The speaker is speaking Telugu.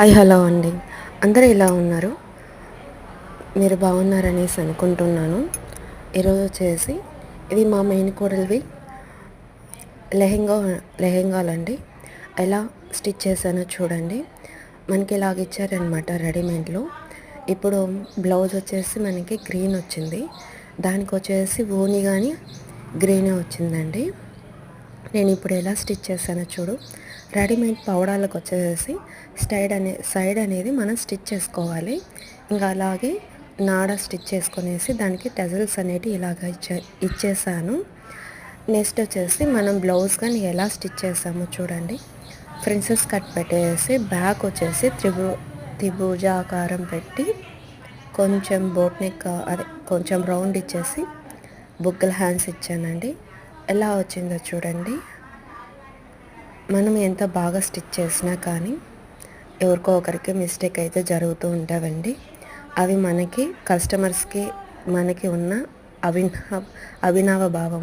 హాయ్ హలో అండి. అందరూ ఎలా ఉన్నారు? మీరు బాగున్నారనేసి అనుకుంటున్నాను. ఈరోజు వచ్చేసి ఇది మా మెయిన్ కోడలివి లెహెంగా లెహెంగాలండి. ఎలా స్టిచ్ చేశానో చూడండి. మనకి ఇలాగ ఇచ్చారనమాట రెడీమేడ్లో. ఇప్పుడు బ్లౌజ్ వచ్చేసి మనకి గ్రీన్ వచ్చింది. దానికి వచ్చేసి ఓని కానీ గ్రీనే వచ్చిందండి. నేను ఇప్పుడు ఎలా స్టిచ్ చేశానో చూడు. రెడీమేడ్ పౌడాలకు వచ్చేసి స్టైడ్ అనే సైడ్ అనేది మనం స్టిచ్ చేసుకోవాలి. ఇంకా అలాగే నాడ స్టిచ్ చేసుకునేసి దానికి టెజల్స్ అనేటివి ఇలాగ ఇచ్చే ఇచ్చేసాను. నెక్స్ట్ వచ్చేసి మనం బ్లౌజ్ కానీ ఎలా స్టిచ్ చేసామో చూడండి. ప్రిన్సెస్ కట్ పెట్టేసి బ్యాక్ వచ్చేసి త్రిభు త్రిభుజ ఆకారం పెట్టి కొంచెం బోట్నిక్ అదే కొంచెం రౌండ్ ఇచ్చేసి బుగ్గల హ్యాండ్స్ ఇచ్చానండి. ఎలా వచ్చిందో చూడండి. మనం ఎంత బాగా స్టిచ్ చేసినా కానీ ఎవరికో ఒకరికి మిస్టేక్ అయితే జరుగుతూ ఉంటావండి. అవి మనకి కస్టమర్స్కి మనకి ఉన్న అవినా అవినావ భావం.